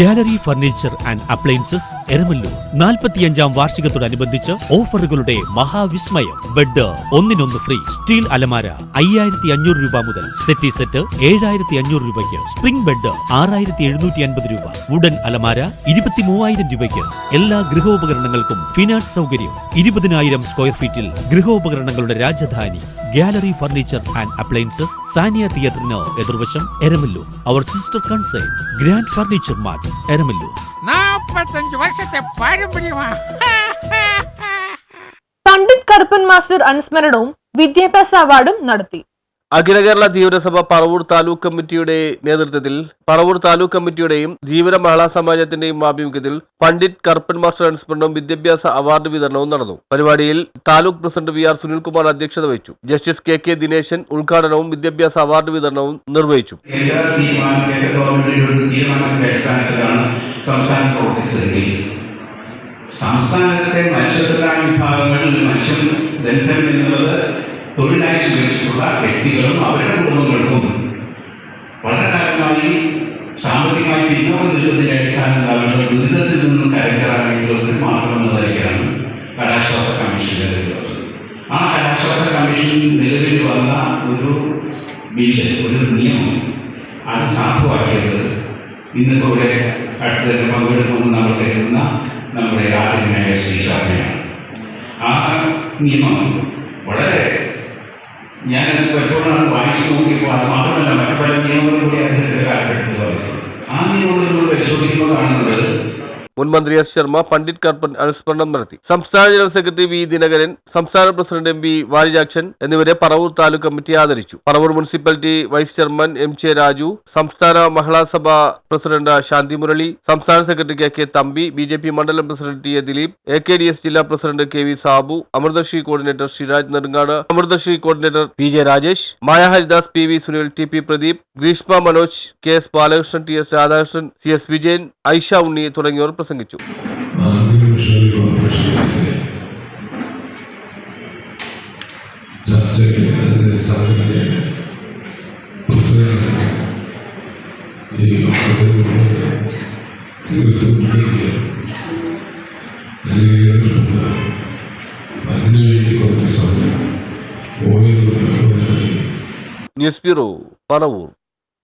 Gallery furniture and appliances Eramalloor. നാൽപ്പത്തിയഞ്ചാം വാർഷികത്തോടനുബന്ധിച്ച് ഓഫറുകളുടെ മഹാവിസ്മയം. ബെഡ് ഒന്നിനൊന്ന് ഫ്രീ. സ്റ്റീൽ അലമാര അയ്യായിരത്തി അഞ്ഞൂറ് രൂപ മുതൽ സെറ്റി സെറ്റ് ഏഴായിരത്തി അഞ്ഞൂറ് രൂപയ്ക്ക്. സ്പ്രിംഗ് ബെഡ് ആറായിരത്തി എഴുന്നൂറ്റി അൻപത് രൂപ. വുഡൻ അലമാര ഇരുപത്തി മൂവായിരം രൂപയ്ക്ക്. എല്ലാ ഗൃഹോപകരണങ്ങൾക്കും ഫിനാൻസ് സൗകര്യം. ഇരുപതിനായിരം സ്ക്വയർ ഫീറ്റിൽ ഗൃഹോപകരണങ്ങളുടെ Rajdhani. Gallery furniture and appliances Saniya തിയേറ്ററിന് എതിർവശം എരമല്ലൂർ. അവർ sister concern grand furniture mart Eramalloor. നാപ്പത്തഞ്ച് വർഷത്തെ പാരമ്പര്യമാ പണ്ഡിറ്റ് കറുപ്പൻ മാസ്റ്റർ അനുസ്മരണവും വിദ്യാഭ്യാസ അവാർഡും നടത്തി. അഖില കേരള ധീവരസഭ പറവൂർ താലൂക്ക് കമ്മിറ്റിയുടെ നേതൃത്വത്തിൽ പറവൂർ താലൂക്ക് കമ്മിറ്റിയുടെയും ജീവന മഹിളാ സമാജത്തിന്റെയും ആഭിമുഖ്യത്തിൽ പണ്ഡിറ്റ് കർപ്പൻ മാസ്റ്റർ അനുസ്മരണവും വിദ്യാഭ്യാസ അവാർഡ് വിതരണവും നടന്നു. പരിപാടിയിൽ taluk president V R Sunilkumar അധ്യക്ഷത വഹിച്ചു. ജസ്റ്റിസ് കെ കെ ദിനേശൻ ഉദ്ഘാടനവും വിദ്യാഭ്യാസ അവാർഡ് വിതരണവും നിർവഹിച്ചു. സംസ്ഥാനത്തെ മത്സ്യത്തൊഴിലാളി വിഭാഗങ്ങളിൽ തൊഴിലായി സ്വീകരിച്ചിട്ടുള്ള വ്യക്തികളും അവരുടെ കുടുംബങ്ങൾക്കും വളരെ കാലമായി സാമ്പത്തികമായി പിന്നോട്ട് നിൽക്കുന്നതിന്റെ അടിസ്ഥാനം അവരുടെ ദുരിതത്തിൽ നിന്നും കരകയറാൻ വേണ്ടിയുള്ള ഒരു മാർഗം എന്നതായിരിക്കണം കടാശ്വാസ കമ്മീഷൻ നിലവിലുള്ളത്. ആ കടാശ്വാസ കമ്മീഷൻ നിലവിൽ വന്ന ഒരു ബില്ല് ഒരു നിയമം അത് സാധുവാക്കിയത് ഇന്നിപ്പോ ഇവിടെ അടുത്ത് തന്നെ പങ്കെടുക്കുമെന്ന് നമ്മൾ കരുതുന്ന നമ്മുടെ ആദ്യമായ ശ്രീ ശർമ്മയാണ്. ആ നിയമം വളരെ ഞാൻ പലപ്പോഴും വായിച്ചു നോക്കിയപ്പോൾ അത് മാത്രമല്ല മറ്റു മുൻ മന്ത്രി എസ് ശർമ്മ പണ്ഡിറ്റ് കർപ്പൻ അനുസ്മരണം നടത്തി. സംസ്ഥാന ജനറൽ സെക്രട്ടറി വി ദിനകരൻ സംസ്ഥാന പ്രസിഡന്റ് എം വി വാരിജാക്ഷൻ എന്നിവരെ പറവൂർ താലൂക്ക് കമ്മിറ്റി ആദരിച്ചു. Paravur municipality vice chairman M J Raju സംസ്ഥാന മഹിളാ സഭ പ്രസിഡന്റ് ശാന്തി മുരളി സംസ്ഥാന secretary K K Thampi B J P മണ്ഡലം president T A Dileep A K D S ജില്ലാ president K V Sabu Amritashree coordinator Sreeraj Nedunkad Amritashree coordinator P J Rajesh Maya Haridas P V Sunil T P Pradeep Greeshma Manoj K S Balakrishnan T S Radhakrishnan C S Vijayan Aisha Unni തുടങ്ങിയവർ പ്രസംഗിച്ചു. അതിനുവേണ്ടി കുറച്ച് സമയം news bureau Paravur